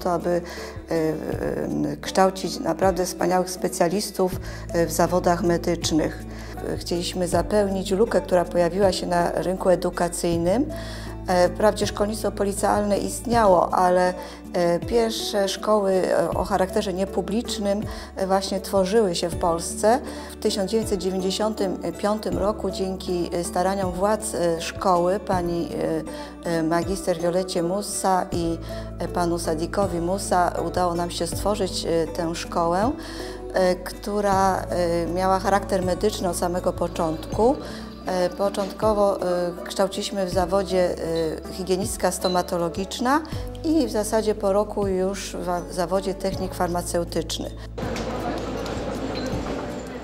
To, aby kształcić naprawdę wspaniałych specjalistów w zawodach medycznych. Chcieliśmy zapełnić lukę, która pojawiła się na rynku edukacyjnym. E, wprawdzie szkolnictwo policjalne istniało, ale e, pierwsze szkoły e, o charakterze niepublicznym właśnie tworzyły się w Polsce. W 1995 roku dzięki staraniom władz szkoły, pani magister Violecie Musa i panu Sadikowi Musa udało nam się stworzyć tę szkołę która miała charakter medyczny od samego początku. E, początkowo e, kształciliśmy w zawodzie e, higienistka stomatologiczna i w zasadzie po roku już w zawodzie technik farmaceutyczny.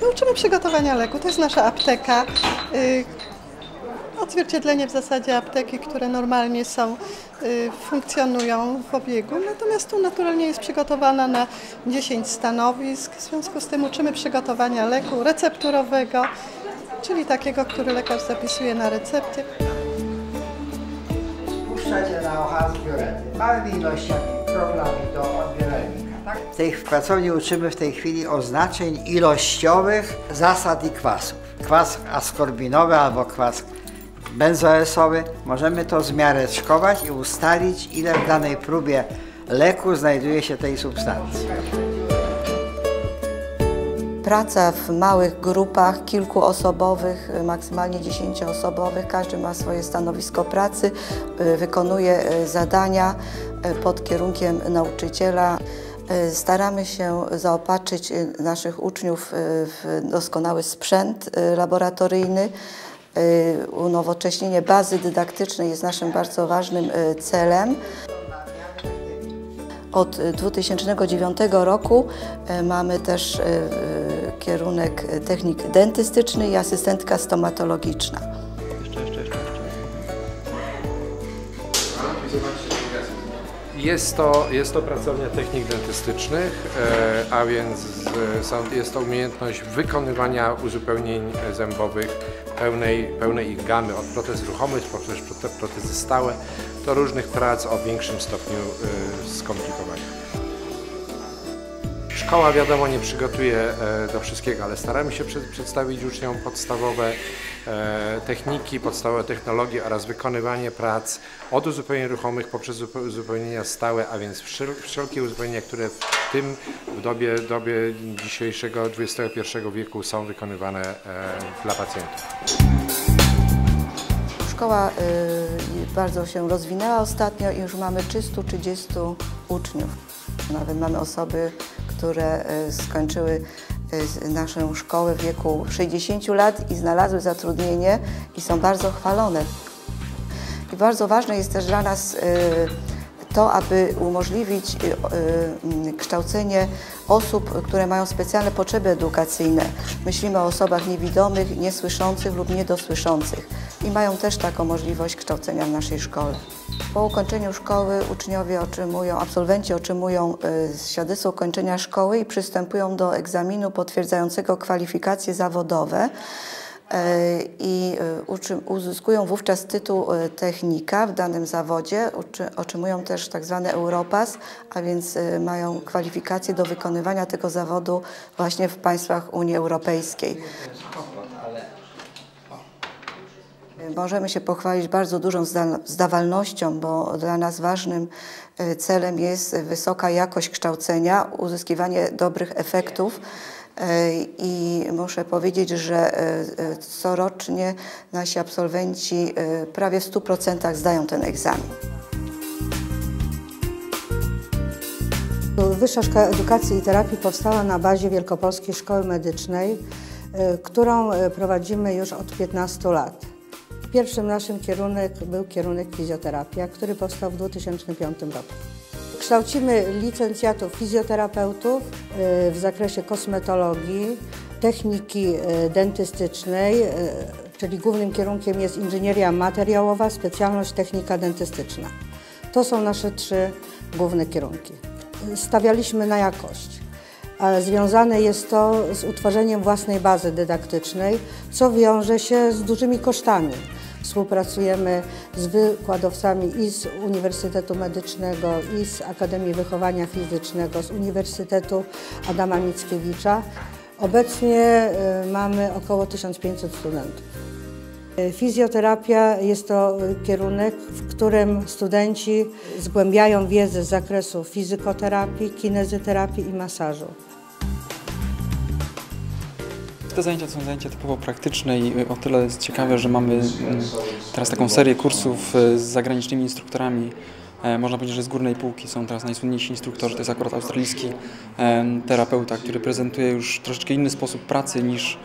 My uczymy przygotowania leku, to jest nasza apteka. Odzwierciedlenie w zasadzie apteki, które normalnie są, funkcjonują w obiegu, natomiast tu naturalnie jest przygotowana na 10 stanowisk, w związku z tym uczymy przygotowania leku recepturowego, czyli takiego, który lekarz zapisuje na recepcie. Puszczacie na OH zbiorety małymi ilościami kroplami do odbieralnika. Tak? W tej pracowni uczymy w tej chwili oznaczeń ilościowych zasad i kwasów. Kwas askorbinowy albo kwas benzoesowy. Możemy to zmiareczkować i ustalić, ile w danej próbie leku znajduje się tej substancji. Praca w małych grupach, kilkuosobowych, maksymalnie dziesięcioosobowych. Każdy ma swoje stanowisko pracy, y, wykonuje y, zadania y, pod kierunkiem nauczyciela. Staramy się zaopatrzyć naszych uczniów w doskonały sprzęt laboratoryjny. Unowocześnienie bazy dydaktycznej jest naszym bardzo ważnym celem. Od 2009 roku mamy też kierunek technik dentystyczny i asystentka stomatologiczna. Jest to, jest to pracownia technik dentystycznych, e, a więc jest to umiejętność wykonywania uzupełnień zębowych pełnej, pełnej ich gamy, od protez ruchomych poprzez protezy stałe do różnych prac o większym stopniu e, skomplikowania. Szkoła wiadomo nie przygotuje e, do wszystkiego, ale staramy się przedstawić uczniom podstawowe e, techniki, podstawowe technologie oraz wykonywanie prac od uzupełnień ruchomych poprzez uzupełnienia stałe, a więc wszelkie uzupełnienia, które w tym w dobie, dobie dzisiejszego XXI wieku są wykonywane e, dla pacjentów. Szkoła bardzo się rozwinęła ostatnio i już mamy 330 uczniów. Nawet mamy osoby, które e, skończyły e, naszą szkołę w wieku 60 lat i znalazły zatrudnienie i są bardzo chwalone. I bardzo ważne jest też dla nas to, aby umożliwić kształcenie osób, które mają specjalne potrzeby edukacyjne. Myślimy o osobach niewidomych, niesłyszących lub niedosłyszących i mają też taką możliwość kształcenia w naszej szkole. Po ukończeniu szkoły uczniowie otrzymują, absolwenci otrzymują y, świadectwo ukończenia szkoły i przystępują do egzaminu potwierdzającego kwalifikacje zawodowe y, i y, uzyskują wówczas tytuł technika w danym zawodzie. Otrzymują też tak zwany Europass, a więc mają kwalifikacje do wykonywania tego zawodu właśnie w państwach Unii Europejskiej. Możemy się pochwalić bardzo dużą zdawalnością, bo dla nas ważnym e, celem jest wysoka jakość kształcenia, uzyskiwanie dobrych efektów. E, I muszę powiedzieć, że e, corocznie nasi absolwenci prawie w 100% zdają ten egzamin. Wyższa Szkoła Edukacji i Terapii powstała na bazie Wielkopolskiej Szkoły Medycznej, którą prowadzimy już od 15 lat. Pierwszym naszym kierunek był kierunek fizjoterapia, który powstał w 2005 roku. Kształcimy licencjatów fizjoterapeutów y, w zakresie kosmetologii, techniki y, dentystycznej, y, czyli głównym kierunkiem jest inżynieria materiałowa, specjalność technika dentystyczna. To są nasze trzy główne kierunki. Stawialiśmy na jakość. Związane jest to z utworzeniem własnej bazy dydaktycznej, co wiąże się z dużymi kosztami. Współpracujemy z wykładowcami i z Uniwersytetu Medycznego, i z Akademii Wychowania Fizycznego, z Uniwersytetu Adama Mickiewicza. Obecnie y, mamy około 1500 studentów. Y, Fizjoterapia jest to kierunek, w którym studenci zgłębiają wiedzę z zakresu fizykoterapii, kinezyterapii i masażu. Te zajęcia są zajęcia typowo praktyczne i o tyle jest ciekawe, że mamy mm, teraz taką serię kursów e, z zagranicznymi instruktorami. E, Można powiedzieć, że z górnej półki są teraz najsłynniejsi instruktorzy. To jest akurat australijski terapeuta, który prezentuje już troszeczkę inny sposób pracy niż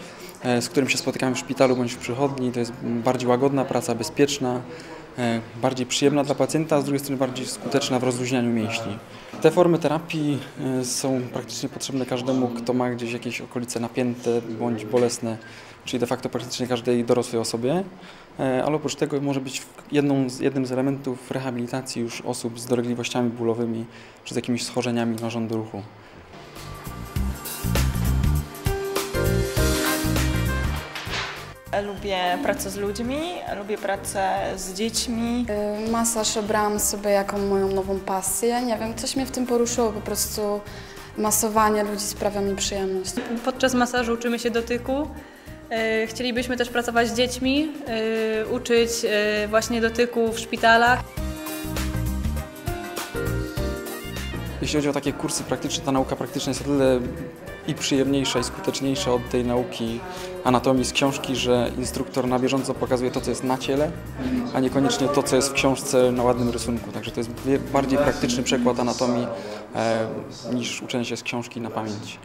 e, z którym się spotykamy w szpitalu bądź w przychodni. To jest bardziej łagodna praca, bezpieczna, bardziej przyjemna dla pacjenta, a z drugiej strony bardziej skuteczna w rozluźnianiu mięśni. Te formy terapii e, są praktycznie potrzebne każdemu, kto ma gdzieś jakieś okolice napięte bądź bolesne, czyli de facto praktycznie każdej dorosłej osobie, E, ale oprócz tego może być jedną z, jednym z elementów rehabilitacji już osób z dolegliwościami bólowymi czy z jakimiś schorzeniami narządu ruchu. Lubię pracę z ludźmi, lubię pracę z dziećmi. Y, Masaż obrałam sobie jako moją nową pasję. Nie wiem, coś mnie w tym poruszyło, po prostu masowanie ludzi sprawia mi przyjemność. Podczas masażu uczymy się dotyku. E, Chcielibyśmy też pracować z dziećmi, e, uczyć właśnie dotyku w szpitalach. Jeśli chodzi o takie kursy praktyczne, ta nauka praktyczna jest o tyle i przyjemniejsza i skuteczniejsza od tej nauki anatomii z książki, że instruktor na bieżąco pokazuje to, co jest na ciele, a niekoniecznie to, co jest w książce na ładnym rysunku. Także to jest bardziej praktyczny przekład anatomii e, niż uczenie się z książki na pamięć.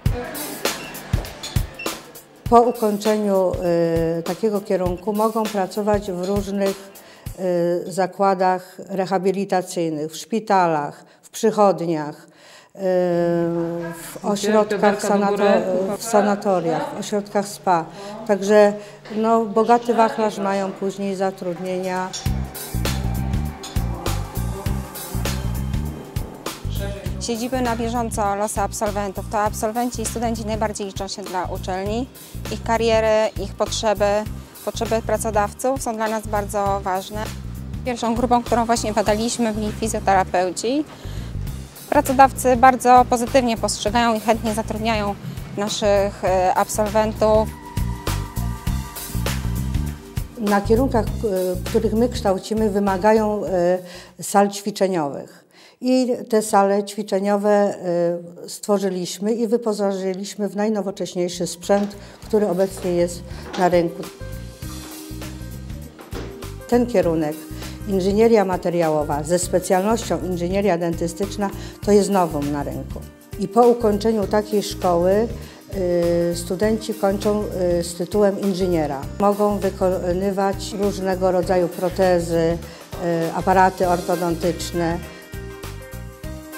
Po ukończeniu y, takiego kierunku mogą pracować w różnych y, zakładach rehabilitacyjnych, w szpitalach, w przychodniach, y, w ośrodkach, sanato- w sanatoriach, w ośrodkach spa. Także no, bogaty wachlarz mają później zatrudnienia. Śledzimy na bieżąco losy absolwentów. To absolwenci i studenci najbardziej liczą się dla uczelni. Ich kariery, ich potrzeby, potrzeby pracodawców są dla nas bardzo ważne. Pierwszą grupą, którą właśnie badaliśmy, byli fizjoterapeuci. Pracodawcy bardzo pozytywnie postrzegają i chętnie zatrudniają naszych e, absolwentów. na kierunkach, y, których my kształcimy, wymagają y, sal ćwiczeniowych. I te sale ćwiczeniowe stworzyliśmy i wyposażyliśmy w najnowocześniejszy sprzęt, który obecnie jest na rynku. Ten kierunek, inżynieria materiałowa ze specjalnością inżynieria dentystyczna, to jest nowum na rynku. I po ukończeniu takiej szkoły y, studenci kończą y, z tytułem inżyniera. Mogą wykonywać różnego rodzaju protezy, y, aparaty ortodontyczne.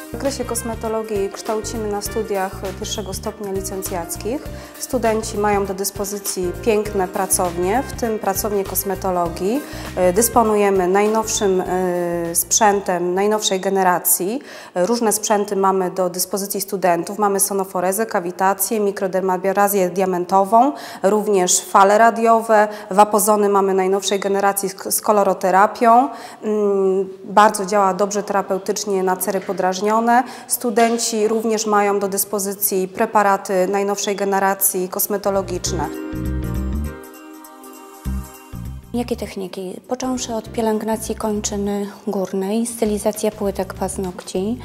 W zakresie kosmetologii kształcimy na studiach pierwszego stopnia licencjackich. Studenci mają do dyspozycji piękne pracownie, w tym pracownię kosmetologii. E, Dysponujemy najnowszym e, sprzętem najnowszej generacji. E, Różne sprzęty mamy do dyspozycji studentów. Mamy sonoforezę, kawitację, mikrodermabirazję diamentową, również fale radiowe, wapozony mamy najnowszej generacji z- z koloroterapią. Mm, Bardzo działa dobrze terapeutycznie na cery podrażnione. Studenci również mają do dyspozycji preparaty najnowszej generacji kosmetologiczne. Jakie techniki? Począwszy od pielęgnacji kończyny górnej, stylizacja płytek paznokci,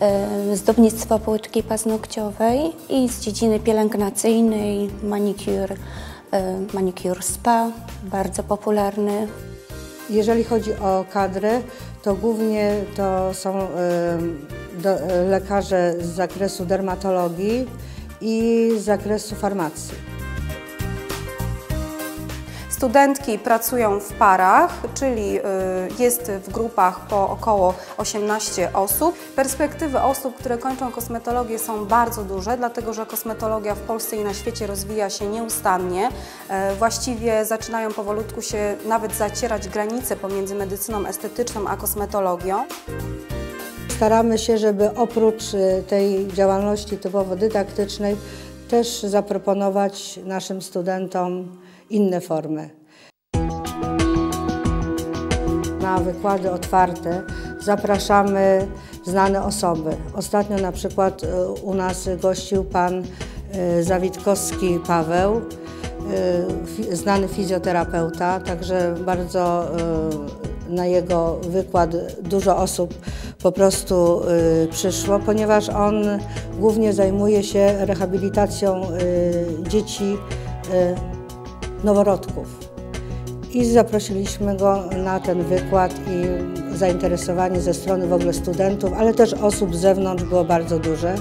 e, zdobnictwo płytki paznokciowej i z dziedziny pielęgnacyjnej manicure, e, manicure spa, bardzo popularny. Jeżeli chodzi o kadrę, to głównie to są do, lekarze z zakresu dermatologii i z zakresu farmacji. Studentki pracują w parach, czyli y, jest w grupach po około 18 osób. Perspektywy osób, które kończą kosmetologię są bardzo duże, dlatego że kosmetologia w Polsce i na świecie rozwija się nieustannie. E, Właściwie zaczynają powolutku się nawet zacierać granice pomiędzy medycyną estetyczną a kosmetologią. Staramy się, żeby oprócz y, tej działalności typowo dydaktycznej też zaproponować naszym studentom inne formy. na wykłady otwarte zapraszamy znane osoby. Ostatnio na przykład e, u nas gościł pan e, Zawitkowski Paweł, e, znany fizjoterapeuta, także bardzo na jego wykład dużo osób po prostu przyszło, ponieważ on głównie zajmuje się rehabilitacją dzieci noworodków. I zaprosiliśmy go na ten wykład i zainteresowanie ze strony w ogóle studentów, ale też osób z zewnątrz było bardzo duże.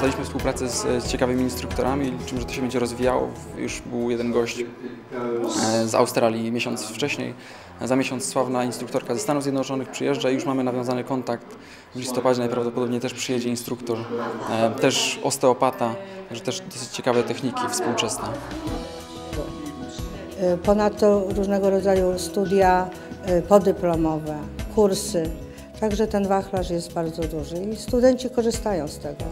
Nawiązaliśmy współpracę z, z ciekawymi instruktorami, liczymy, że to się będzie rozwijało. Już był jeden gość e, z Australii miesiąc wcześniej. Za miesiąc sławna instruktorka ze Stanów Zjednoczonych przyjeżdża i już mamy nawiązany kontakt. W listopadzie najprawdopodobniej też przyjedzie instruktor, e, też osteopata, także też dosyć ciekawe techniki współczesne. E, ponadto różnego rodzaju studia podyplomowe, kursy. Także ten wachlarz jest bardzo duży i studenci korzystają z tego.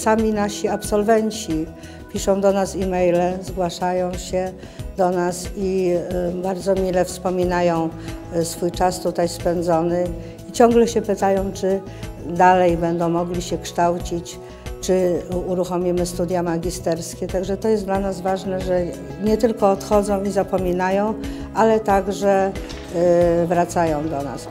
Sami nasi absolwenci piszą do nas e-maile, zgłaszają się do nas i y, bardzo mile wspominają y, swój czas tutaj spędzony i ciągle się pytają, czy dalej będą mogli się kształcić, czy uruchomimy studia magisterskie. Także to jest dla nas ważne, że nie tylko odchodzą i zapominają, ale także y, wracają do nas.